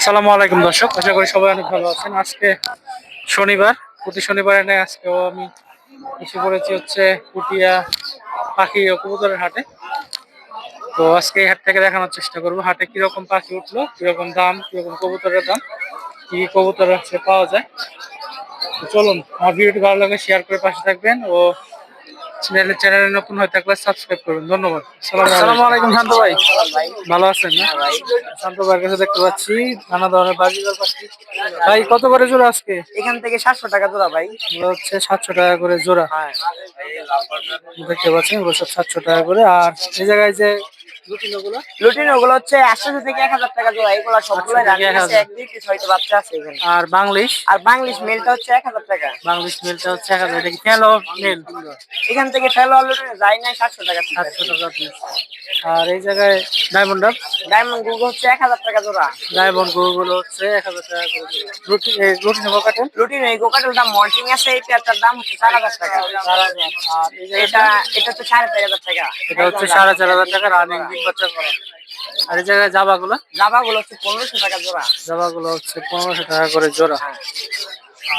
আসসালামু আলাইকুম দর্শক, আশা করি সবাই অনেক ভালো আছেন। আজকে শনিবার, প্রতি শনিবারে নেই আজকেও আমি এসে পড়েছি হচ্ছে পুটিয়া পাখি ও কবুতরের হাটে। তো আজকে এই হাট থেকে দেখানোর চেষ্টা করব, হাটে কীরকম পাখি উঠল, কীরকম দাম, কীরকম কবুতরের দাম, কি কি কবুতর আছে পাওয়া যায়। চলুন, আমার ভিডিওটি ভালো লাগে শেয়ার করে পাশে থাকবেন ও চ্যানেলে চ্যানেলে নতুন হয়ে থাকলে সাবস্ক্রাইব করবেন। ধন্যবাদ। আসসালামু আলাইকুম। শান্ত ভাই। ভালো আছেন না? শান্ত ভাইয়ের কাছে দেখতে পাচ্ছি নানা ধরনের বাজিকার ভাই কত করে জোড়া আজকে? এখান থেকে সাতশো টাকা জোড়া ভাই। হচ্ছে সাতশো টাকা করে জোড়া। হ্যাঁ। দেখতে পাচ্ছেন সাতশো টাকা করে। আর এই জায়গায় যে লুটিনো গুলো লুটিন ওগুলো হচ্ছে আটশো থেকে এক হাজার টাকা জোড়া এগুলো সবগুলো 800 থেকে 1000 এক দুই পিস হয়তো বাচ্চা আছে এখানে। আর বাংলিশ আর বাংলিশ মেলটা হচ্ছে এক হাজার টাকা। বাংলিশ মেলটা হচ্ছে এক হাজার এটা কি তেলো মেল? এখান থেকে ফেলো লুটিন যাই নাই সাতশো টাকা সাতশো টাকা আর এই জায়গায় ডায়মন্ড ডায়মন্ড গুগল হচ্ছে এক হাজার টাকা জোড়া। ডায়মন্ডগুলো হচ্ছে এক হাজার টাকা করে জোড়া। লুটি লুটিনো কাটেন লুটিন এই গোকাটের দাম মল্টিং আছে এই পেয়ারটার দাম হচ্ছে চার হাজার টাকা। আর এটা এটা হচ্ছে সাড়ে চার হাজার টাকা। এটা হচ্ছে সাড়ে চার হাজার টাকা রানিং ডিম বাচ্চা করা আর এই জায়গায় জাবা গুলো জামা গুলো হচ্ছে পনেরোশো টাকা জোড়া। জাবা গুলো হচ্ছে পনেরোশো টাকা করে জোড়া।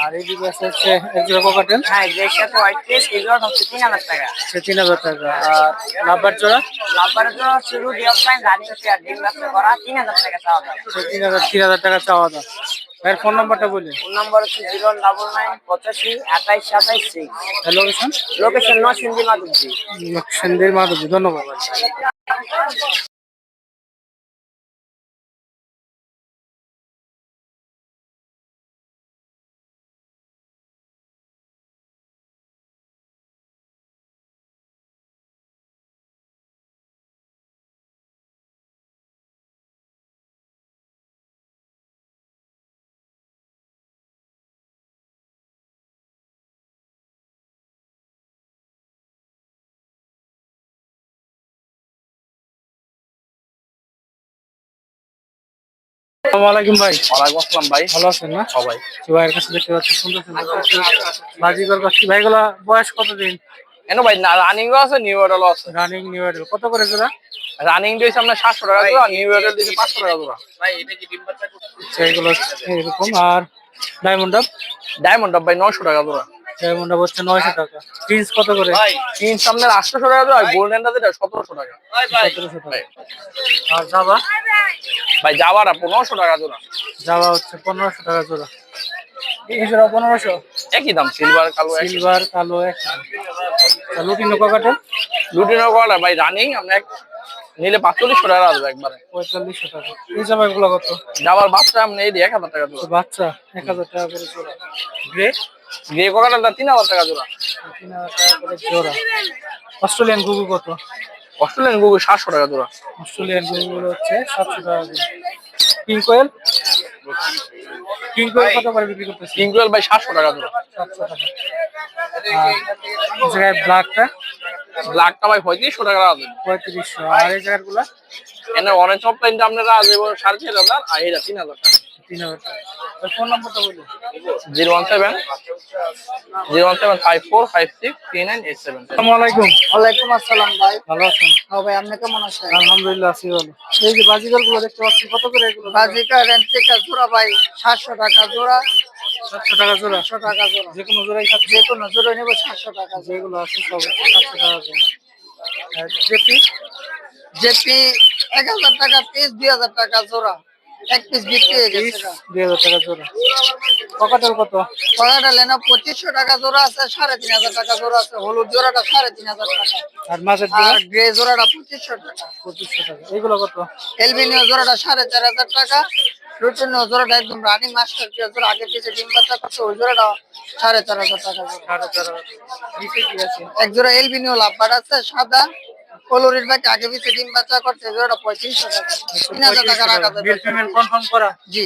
আর এইদিকে আছে হচ্ছে এক জোড়া কোকাটেল হ্যাঁ যে সাথে হোয়াইট পেস এই জোড়া হচ্ছে তিন হাজার টাকা। সে তিন হাজার টাকা। আর লাভবার জোড়া? লাভবারের জোড়া হচ্ছে রুডি অফলাইন রানিং পেয়ার ডিম বাচ্চা করা তিন হাজার টাকা চাওয়া দাম। তিন হাজার তিন হাজার টাকা চাওয়া দাম। ভাইয়ের ফোন নাম্বারটা বলি ফোন নাম্বার হচ্ছে জিরো ডাবল নাইন পঁচাশি আঠাইশ সাতাইশ six. Location? Location Narsingdi Madhabji সন্ধ্যের মাধবজি ধন্যবাদ। আসসালামু আলাইকুম ভাই। ওয়ালাইকুম আসসালাম ভাই। ভালো আছেন না? সবাই। ভাইয়ের কাছে দেখতে পাচ্ছি সুন্দর সুন্দর বাজিকর পাচ্ছি ভাইগুলা বয়স কতদিন? কেন ভাই রানিং আছে নিউ মডেল আছে। রানিং নিউ এডেল কত করে জোড়া? রানিং দিয়েছে আপনার সাতশো টাকা জোড়া নিউ মডেল দিয়েছে পাঁচশো টাকা জোড়া। আচ্ছা, এগুলো এরকম। আর ডায়মন্ড আপ ডায়মন্ড ভাই নয়শো টাকা জোড়া। ডায়মন্ড হচ্ছে নয়শো টাকা। প্রিন্স কত করে? তিন সামনের আটশোশো টাকা জোড়া গোল্ডেনটা যেটা সতেরোশো টাকা। সতেরোশো টাকা। আর জাবা ভাই যাওয়ারা পনেরোশো টাকা জোড়া। জাবা হচ্ছে পনেরোশো টাকা জোড়া। এই জোড়া পনেরোশো। একই দাম সিলভার কালো সিলভার কালো এক লুটিনো কাকাটেল লুটিনো করা ভাই রানিং আমরা এক নিলে পাঁচচল্লিশশো টাকা আসবে একবারে। পঁয়তাল্লিশশো টাকা। এই জামাগুলো কত? যাওয়ার বাচ্চা আপনি এই এক হাজার টাকা বাচ্চা এক হাজার টাকা করে জোড়া। গ্রে গিয়ে কোকাটালটা তিন হাজার টাকা জোড়া তিন হাজার টাকা করে জোড়া। অস্ট্রেলিয়ান গুগু কত? অস্ট্রেলিয়ান গুগল সাতশো টাকা জোড়া। অস্ট্রেলিয়ান গুগুগুলো হচ্ছে সাতশো টাকা করে। কিং কোয়েল? কিং কোয়েল কত করে বিক্রি করতেছি? কিংকুয়েল ভাই সাতশো টাকা জোড়া। সাতশো টাকা। জায়গায় ব্ল্যাকটা ব্ল্যাকটা ভাই পঁয়ত্রিশশো টাকা আসবে পঁয়ত্রিশশো। আর এই জায়গাগুলো এনে অরেঞ্জ অফলাইনটা আপনারা আসবে সাড়ে চার হাজার আর এটা তিন হাজার টাকা। তিন হাজার টাকা। ফোন নাম্বারটা বলুন। Zero one seven zero one seven five four five six three nine eight seven. আসসালামু আলাইকুম। ওয়ালাইকুম আসসালাম ভাই। ভালো আছেন? হ্যাঁ ভাই আপনি কেমন আছেন? আলহামদুলিল্লাহ আছি ভালো। এই যে বাজিগালগুলো দেখতে পাচ্ছি কত করে এগুলো? বাজিকা রেন্ট থেকে জোড়া ভাই সাতশো টাকা জোড়া। সাতশো টাকা জোড়া? সাতশো টাকা জোড়া। যে কোনো জোড়াই যে কোনো জোড়া নেব সাতশো টাকা যেগুলো আছে সব সাতশো টাকা আর জেপি? জেপি এক হাজার টাকা পিস দুই হাজার টাকা জোড়া। এক পিস বিক্রি হয়ে গেছে দুই হাজার টাকা জোড়া। পকাটেল কত? পয়সাটা লেনা পঁচিশশো টাকা জোড়া আছে সাড়ে তিন হাজার টাকা জোড়া আছে হলুদ জোড়াটা সাড়ে তিন হাজার টাকা। আর মাছের আর গ্রে জোড়াটা পঁচিশশো টাকা। পঁচিশশো টাকা। এইগুলো কত? এলবিনিও জোড়াটা সাড়ে চার হাজার টাকা জোড়াটা একদম রানিং মাস্টার জোড়া আগে পিছিয়ে ডিম বাচ্চা করছে ওই জোড়াটা সাড়ে চার হাজার টাকা সাড়ে চার হাজার এক জোড়া এলবিনিও লাভবার আছে সাদা কলোরির বাকি আগে পিছিয়ে ডিম বাচ্চা করছে জোড়াটা পঁয়ত্রিশশো টাকা তিন হাজার টাকা রাখা যাবে বিল পেমেন্ট কনফার্ম করা? জি।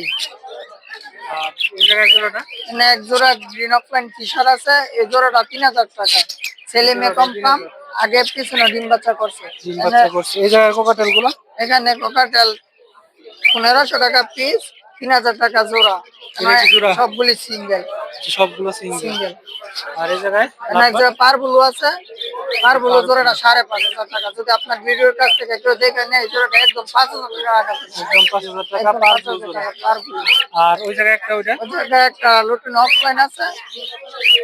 এক জোড়া গ্রিন অফলাইন টিশার্ট আছে এই জোড়াটা তিন হাজার টাকা। ছেলে মেয়ে কনফার্ম আগে পিছনে ডিম বাচ্চা করছে। তিন বাচ্চা করছে। এই জায়গায় কোকাটেলগুলো? এখানে কোকাটেল পনেরোশো টাকা পিস তিন হাজার টাকা জোড়া। জোড়া? সবগুলি সিঙ্গেল সবগুলো সিঙ্গেল আর এই জায়গায়? এক জায়গায় পারবুলু আছে পারবুলু জোড়াটা সাড়ে পাঁচ হাজার টাকা। যদি আপনার ভিডিওর কাছ থেকে কেউ দেখে নেয় জোড়াটা একদম পাঁচ হাজার টাকা একদম পাঁচ হাজার টাকা একদম পার পাঁচ হাজার টাকা পারবুলু আর ওই জায়গায় একটা ওইটা? ওই জায়গায় একটা লুটিন অফলাইন আছে।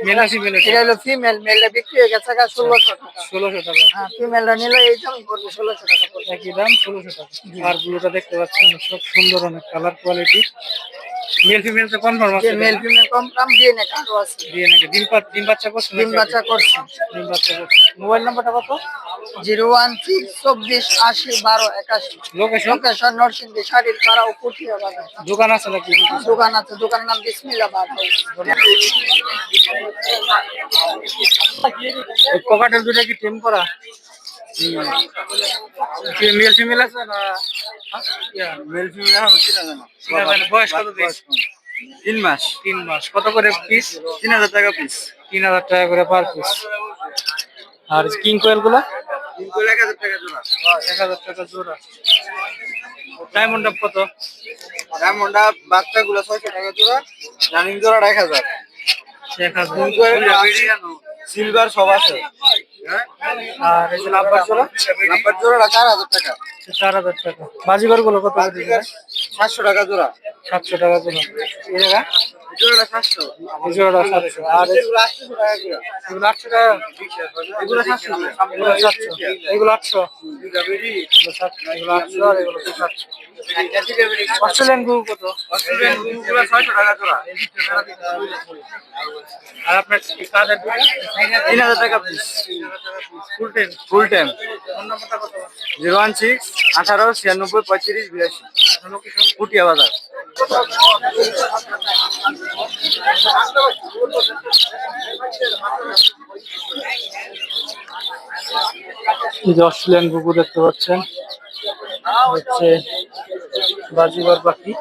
মেলাসি মেলে এটা? হলো ফিমেল মেলটা বিক্রি হয়ে গেছে ষোলোশো টাকা। ষোলোশো টাকা। হ্যাঁ ফিমেলটা নিলে এই দাম পড়বে ষোলোশো টাকা একই দাম ষোলোশো টাকা। আর গুলোটা দেখতে পাচ্ছেন সব সুন্দর অনেক। কালার কোয়ালিটি মেল ফিমেল তো কনফার্ম আছে মেল ফিমেল দাম দিয়ে নেই কারও আছে। দিয়ে নাকি ডিম পা ডিম বাচ্চা করছে ডিম বাচ্চা করছে। ডিম বাচ্চা করছে। মোবাইল নাম্বারটা কত? জিরো ওয়ান সিক্স চব্বিশ আশি বারো একাশি। লোকেশন লোকেশন নরসিংদী শাড়ির পাড়া ও পুঠিয়া বাজার। দোকান আছে নাকি? দোকান আছে দোকানের নাম বিসমিল্লা বাদ পকেটের দুটা কি টেম করা? মেল ফিমেল আছে না? মেল ফিমেল এখন চিনা জানা চিনা যায় বয়স কত দিন? তিন মাস। তিন মাস। কত করে পিস তিন হাজার টাকা পিস তিন হাজার টাকা করে পার পিস আর কিং কোয়েলগুলা? এক হাজার টাকা জোড়া। এক হাজার টাকা জোড়া। ডায়মন্ড আপ কত? ডায়মন্ডা বাচ্চা গুলো ছয়শো টাকা জোড়া। রানিং এক হাজার। এক হাজার। সিলভার সব আছে। আর এই যে লাভবার জোড়া? নাম্বার জোড়া চার হাজার টাকা। চার হাজার টাকা। বাজিগরগুলো কত করে দিবেন? সাতশো টাকা জোড়া। সাতশো টাকা জোড়া। এই জায়গা? জোড়াটা সাতশো। এই জোড়াটা সাতশো। আর এগুলো আটশো টাকা জোড়া এগুলো আটশো টাকা। এগুলো সাতশো। এগুলো সাতশো। এগুলো আটশো। এগুলো সাতশো। এগুলো আটশো আর এগুলো তো সাতশো। অস্ট্রেলিয়ান গরু কত? ছয়শো টাকা জোড়া। আর আপনার কাজের দুটো? তিন হাজার টাকা piece full time full time phone নাম্বারটা কত জিরো ওয়ান সিক্স আঠারো ছিয়ানব্বই পঁয়ত্রিশ বিরাশি। লোকেশন পুটিয়া বাজার। অস্ট্রেলিয়ান কুকুর দেখতে পাচ্ছেন, হচ্ছে বাজিবার পাখি।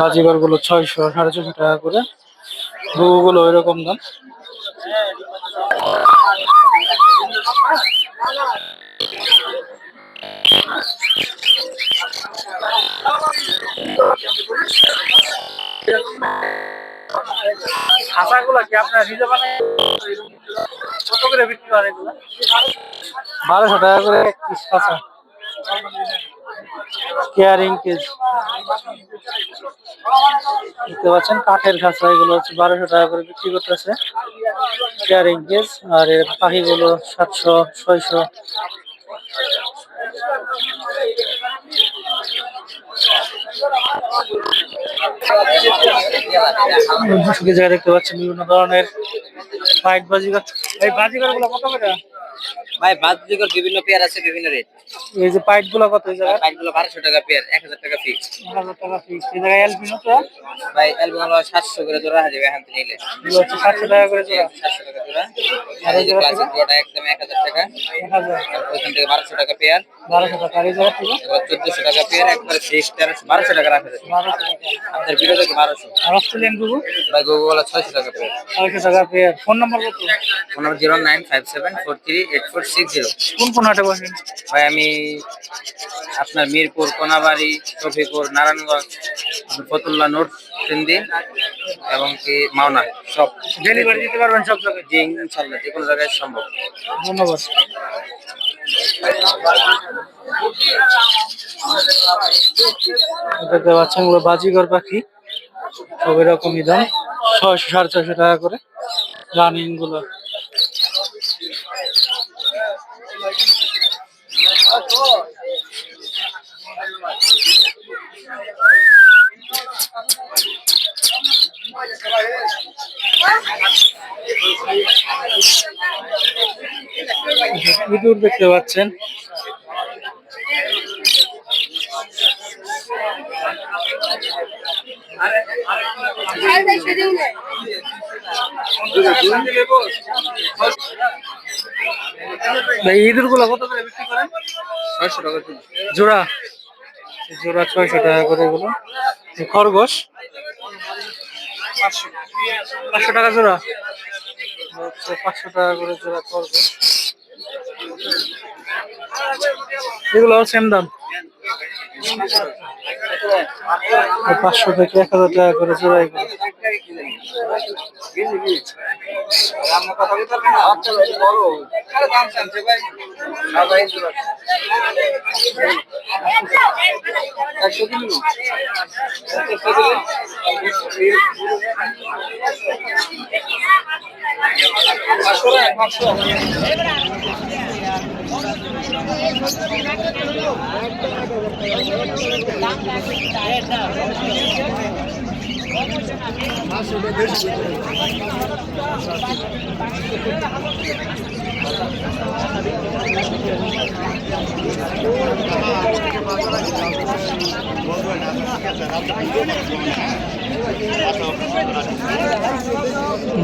বাজিবারগুলো ছয়শো সাড়ে ছশো টাকা করে। গুলো ওইরকম দাম। বারোশো টাকা করে পিস খাঁচা কেয়ারিং কেজ দেখতে পাচ্ছেন, কাঠের খাঁচা এগুলো হচ্ছে বারোশো টাকা করে বিক্রি করতেছে। কেয়ারিং কেজ আর এর পাখিগুলো সাতশো, ছয়শো। জায়গায় দেখতে পাচ্ছেন বিভিন্ন ধরনের ফাইট বাজিগার এই বাজিগরগুলো কত করে? ভাই বাজলিগর বিভিন্ন পেয়ার আছে বিভিন্ন রেট এই যে পাইটগুলো কত এই পাইটগুলো বারোশো টাকা পেয়ার 1000 টাকা ফিক্স 1000 টাকা ফিক্স এই ভাই এলবিনো 700 করে হাজার এখান থেকে নিলে। 700 টাকা করে জোড়া। হ্যাঁ, টাকা জোড়া। আর এই যে ক্লাসিক একদম 1000 টাকা। 1000 থেকে বারোশো টাকা পেয়ার বারোশো টাকা। এই জায়গা টাকা পেয়ার একবার ফিক্স 1200 টাকা রাখা টাকা। আপনার থেকে বারোশো। আর অস্ট্রেলিয়ান গুগু ভাই গুগু বলা 600 টাকা পেয়ার 600 টাকা পেয়ার ফোন নাম্বার কত? ফোন নাম্বার 09574384 সিক্স জিরো কোন কোন হাটে বসেন ভাই আমি আপনার মিরপুর কোনাবাড়ি শফিপুর নারায়ণগঞ্জ ফতুল্লা নোট সিন্ধি এবং কি মাওনা সব। ডেলিভারি দিতে পারবেন সব জায়গায়? জি ইনশাল্লাহ যে কোনো জায়গায় সম্ভব। ধন্যবাদ। দেখতে পাচ্ছেন ওগুলো বাজিগর পাখি। সব এরকমই দাম। ছয়শো সাড়ে ছয়শো টাকা করে। রানিংগুলো ইঁদুর দেখতে পাচ্ছেন ভাই ইঁদুরগুলো কত করে বিক্রি করেন? ছয়শো টাকা জোড়া? জোড়া ছয়শো টাকা করে এগুলো। খরগোশ? পাঁচশো। টাকা জোড়া? পাঁচশো টাকা করে জোড়া খরগোশ। এগুলো সেম দাম? পাঁচশো থেকে এক হাজার টাকা করে জোড়া এগুলো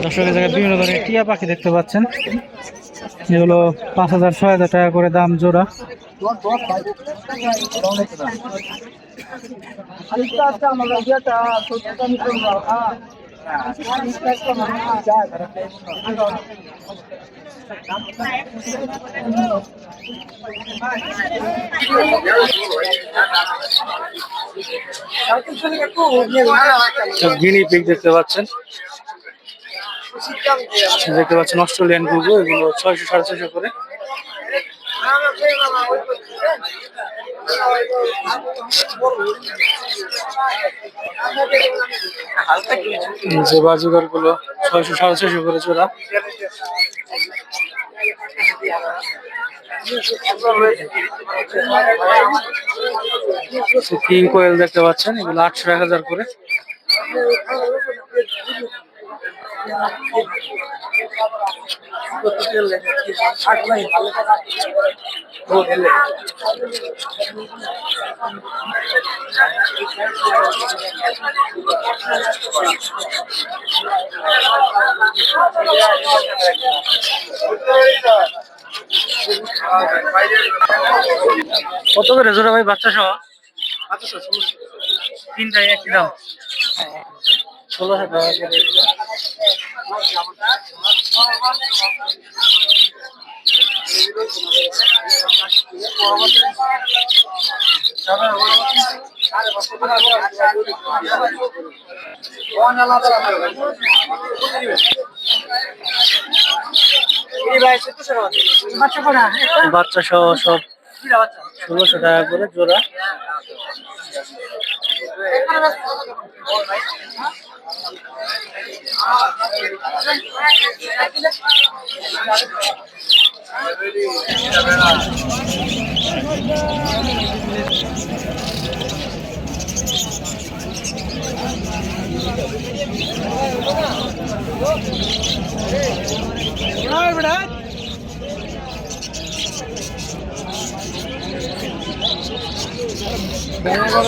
দর্শকের জায়গায় বিভিন্ন ধরনের টিয়া পাখি দেখতে পাচ্ছেন। এগুলো পাঁচ হাজার ছয় হাজার টাকা করে দাম জোড়া। গিনি পিক দেখতে পাচ্ছেন। দেখতে পাচ্ছেন অস্ট্রেলিয়ান গুগু এগুলো ছয়শো সাড়ে ছয়শো করে। যে বাজিগরগুলো ছয়শো সাড়ে ছয়শো করে কোয়েল দেখতে পাচ্ছেন, এগুলো আটশো এক হাজার করে। কত করে জোড়া ভাই বাচ্চা সহ? তিনটাই একই দাম। ষোলোশো টাকা করে বাচ্চা সহ সব ষোলোশো টাকা করে জোড়া। এবার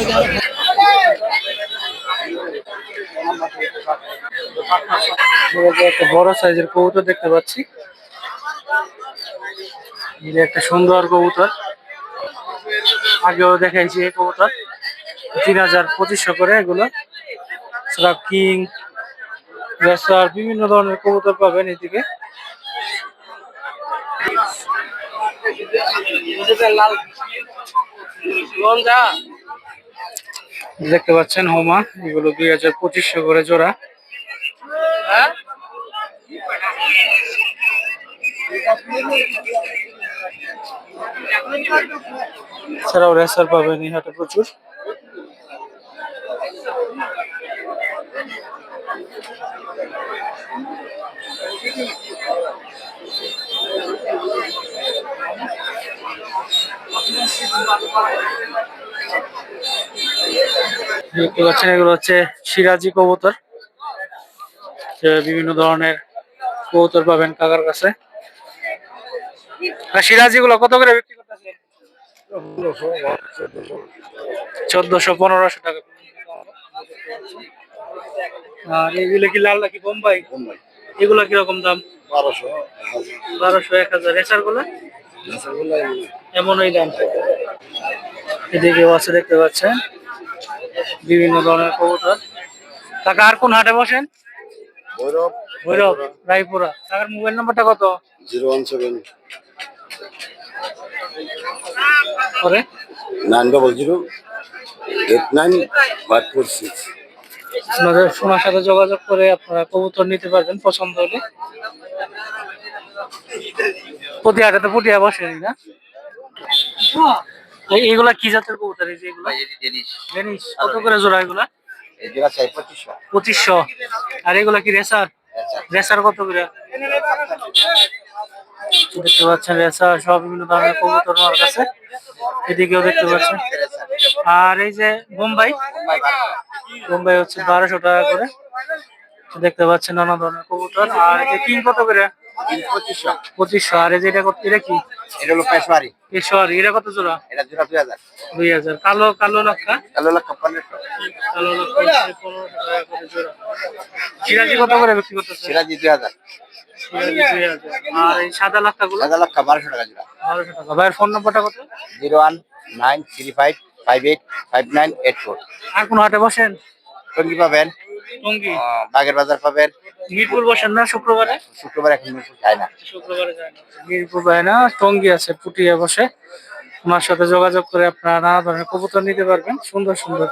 যে একটা বড় সাইজের কবুতর দেখতে পাচ্ছি। একটা সুন্দর কবুতর। আগেও দেখাইছি এই কবুতর। তিন হাজার পঁচিশশো করে এগুলো। সব কিং, রেসার, বিভিন্ন ধরনের কবুতর পাবেন এদিকে। দেখতে পাচ্ছেন হোমা, এগুলো দুই হাজার পঁচিশশো করে জোড়া। এছাড়াও রেসার পাবেন এই হাটে প্রচুর। দেখতে পাচ্ছেন এগুলো হচ্ছে সিরাজি কবুতর। বিভিন্ন ধরনের কবুতর পাবেন কাকার কাছে। সিরাজি গুলো কত করে বিক্রি করতেছে? চোদ্দশো পনেরোশো টাকা। আর এগুলো কি লাল নাকি বোম্বাই? এগুলো কীরকম দাম? বারোশো। বারোশো এক হাজার। এসারগুলো এমনই দাম। এদিকে বসে দেখতে পাচ্ছেন। বিভিন্ন ধরনের কবুতর। কাকা আর কোন হাটে বসেন? ভৈরব রায়পুরা। কাকার মোবাইল নাম্বারটা কত? Zero one seven. করে nine double zero eight nine five four six. আপনাদের সোনার সাথে যোগাযোগ করে আপনারা কবুতর নিতে পারবেন পছন্দ হলে। প্রতি হাটে তো পুটিয়া বসেনি না? এইগুলা কি জাতের কবুতর? এই যে এগুলা? ডেনিশ কত করে জোড়া এগুলা? এই জায়গা চাই পঁচিশশো। পঁচিশশো। আর এগুলা কি রেসার? রেসার। কত করে? দেখতে পাচ্ছেন রেসার সব বিভিন্ন ধরনের কবুতর আমার কাছে। এদিকেও দেখতে পাচ্ছেন। আর এই যে বোম্বাই? বোম্বাই হচ্ছে বারোশো টাকা করে। দেখতে পাচ্ছেন নানা ধরনের কবুতর। আর এই যে কিং কত করে? পঁচিশশো। আর এটা কত এটা কি? এটা হলো কত জোড়া? এটা জোড়া দুই হাজার। দুই হাজার। কালো কালো লক্ষা কালো লক্ষ পনেরোশো। কালো লক্ষা পনেরোশো টাকা করে জোড়া। সিরাজি কত করে বিক্রি করতেছে? সিরাজি দুই হাজার। সিরাজি দুই হাজার। আর এই সাদা লক্ষা গুলো সাদা লক্ষ বারোশো টাকা জোড়া। বারোশো টাকা। ভাইয়ের ফোন নম্বরটা কত? Zero one nine three five five eight five nine eight four. আর কোন হাটে বসেন? টঙ্গি পাবেন। টঙ্গি। বাগের বাজার পাবেন। মিরপুর বসেন না শুক্রবারে? শুক্রবার এখন মিরপুর যায় না। শুক্রবারে যায় না। মিরপুর যায় না টঙ্গি আছে পুটিয়া বসে। ওনার সাথে যোগাযোগ করে আপনারা নানা ধরনের কবুতর নিতে পারবেন সুন্দর সুন্দর।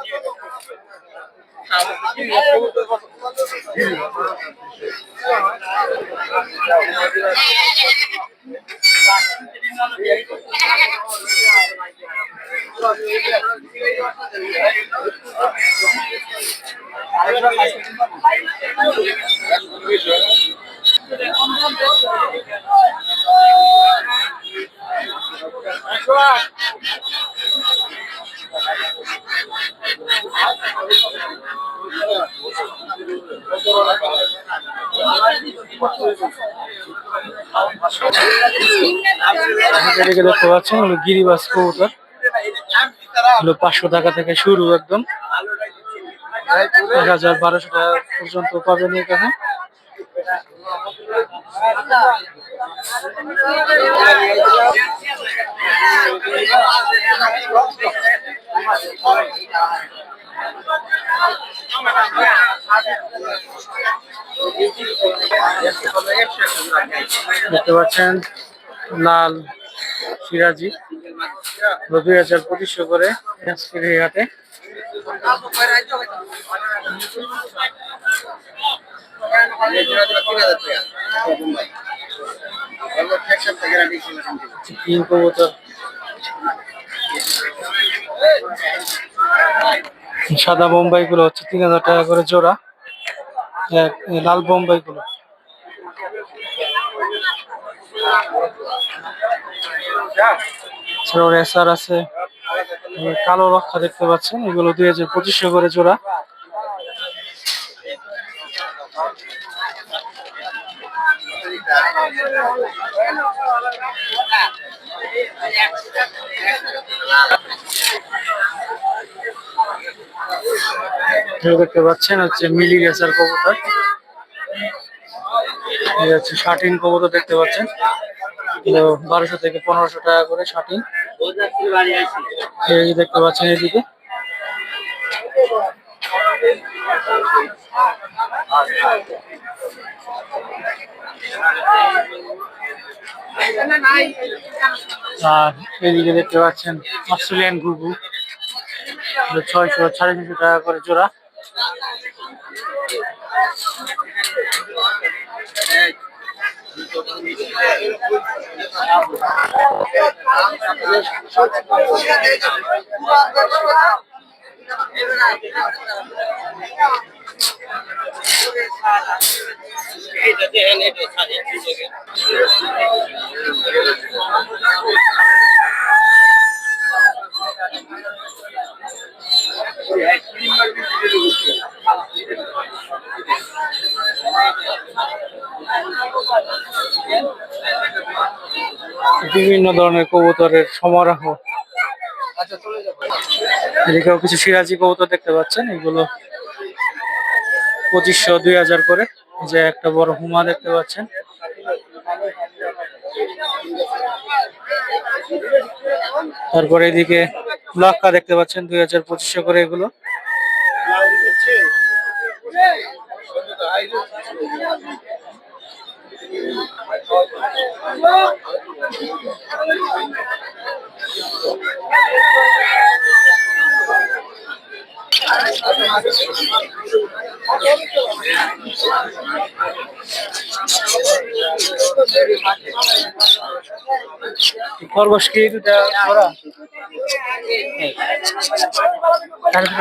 দেখতে পাচ্ছেন গিরিবাস কবুতর। পাঁচশো টাকা থেকে শুরু একদম। এক হাজার বারোশো টাকা পর্যন্ত পাবেন এখানে দেখতে পাচ্ছেন, লাল সিরাজি। দুই হাজার পঁচিশশো করে হাটে। সাদা বোম্বাই গুলো হচ্ছে তিন হাজার টাকা করে জোড়া। লাল বোম্বাই গুলো রেসার আছে। কালো রক্ষা দেখতে পাচ্ছেন। এগুলো দুই হাজার পঁচিশশো করে জোড়া। দেখতে পাচ্ছেন হচ্ছে মিলি রেসার কবুতর। হচ্ছে শার্টিন কবুতর দেখতে পাচ্ছেন। বারোশো থেকে পনেরোশো টাকা করে শার্টিন এই দেখতে পাচ্ছেন এদিকে আর এদিকে দেখতে পাচ্ছেন অস্ট্রেলিয়ান ঘুঘু। ছয়শো সাড়ে তিনশো টাকা করে জোড়া। বিভিন্ন ধরনের কবুতরের সমারোহ। এদিকেও কিছু সিরাজি কবুতর দেখতে পাচ্ছেন এগুলো পঁচিশশো, দুই হাজার করে। যে একটা বড় হুমা দেখতে পাচ্ছেন। তারপরে এদিকে লক্কা দেখতে পাচ্ছেন, দুই হাজার পঁচিশশো করে এগুলো।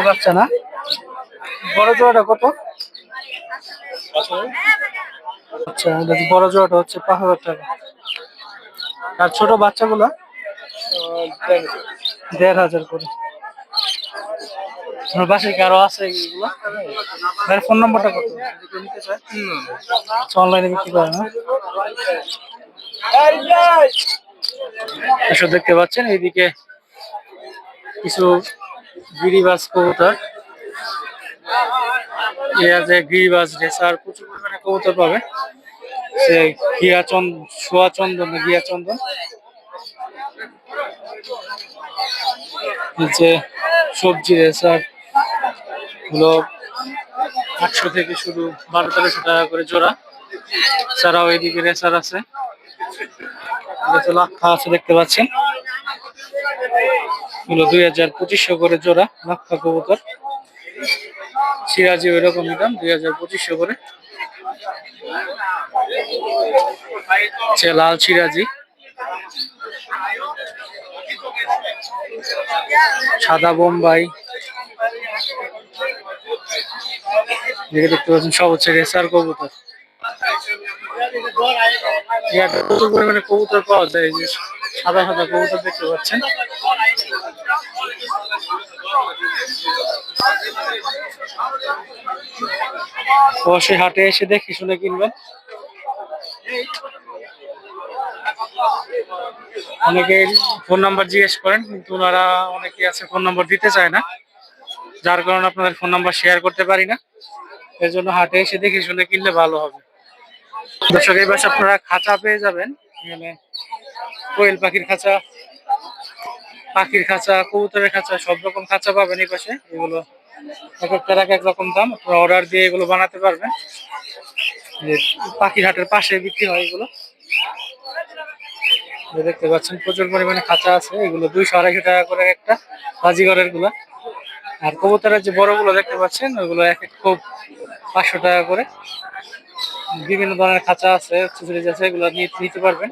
বাচ্চা না? বড় জোড়াটা কত? আচ্ছা বড় জোড়াটা হচ্ছে পাঁচ হাজার টাকা। আর ছোট বাচ্চাগুলো? দেড় হাজার করে। আমার বাসায় কি আরও আছে এগুলো? ভাইয়ের ফোন নম্বরটা কত? অনলাইনে বিক্রি করে না? এসব দেখতে পাচ্ছেন, এইদিকে কিছু গিরিবাজ কবুতর। আছে গিরিবাজ রেসার, প্রচুর পরিমাণে কবুতর পাবে। সে গিয়া চন্দন সোয়া চন্দন না গিয়া চন্দন নিচে সবজি রেসার হলো আটশো থেকে শুরু বারো, তেরোশো টাকা করে জোড়া। ছাড়াও এদিকে রেসার আছে। লাক্ষা আছে, দেখতে পাচ্ছেন। এগুলো দুই হাজার পঁচিশশো করে জোড়া, লাক্ষা কবুতর। সিরাজি ওইরকমই দাম, দুই হাজার পঁচিশশো করে। লাল সিরাজি। সাদা বোম্বাই। দেখে দেখতে পাচ্ছেন, সব হচ্ছে রেসার কবুতর। প্রচুর পরিমাণে কবুতর পাওয়া যায় যে সাদা সাদা কবুতর দেখতে পাচ্ছেন। অবশ্যই হাটে এসে দেখে শুনে কিনবেন। অনেকে ফোন নাম্বার জিজ্ঞেস করেন, কিন্তু ওনারা অনেকে আছে ফোন নাম্বার দিতে চায় না। যার কারণে আপনাদের ফোন নাম্বার শেয়ার করতে পারি না। এর জন্য হাটে এসে দেখে শুনে কিনলে ভালো হবে। দর্শক, এই পাশে আপনারা খাঁচা পেয়ে যাবেন। এখানে কোয়েল পাখির খাঁচা পাখির খাঁচা, কবুতরের খাঁচা, সব রকম খাঁচা পাবেন এই পাশে। এগুলো এক একটার এক এক রকম দাম। আপনারা অর্ডার দিয়ে এগুলো বানাতে পারবেন। পাখির হাটের পাশে বিক্রি হয় এগুলো। দেখতে পাচ্ছেন, প্রচুর পরিমাণে খাঁচা আছে। এগুলো দুইশো আড়াইশো টাকা করে একটা বাজিগরেরগুলা। আর কবুতরের যে বড়গুলো দেখতে পাচ্ছেন ওইগুলো এক এক খুব পাঁচশো টাকা করে। বিভিন্ন ধরনের খাঁচা আছে অ্যাক্সেসরিজ আছে এগুলো নিতে পারবেন।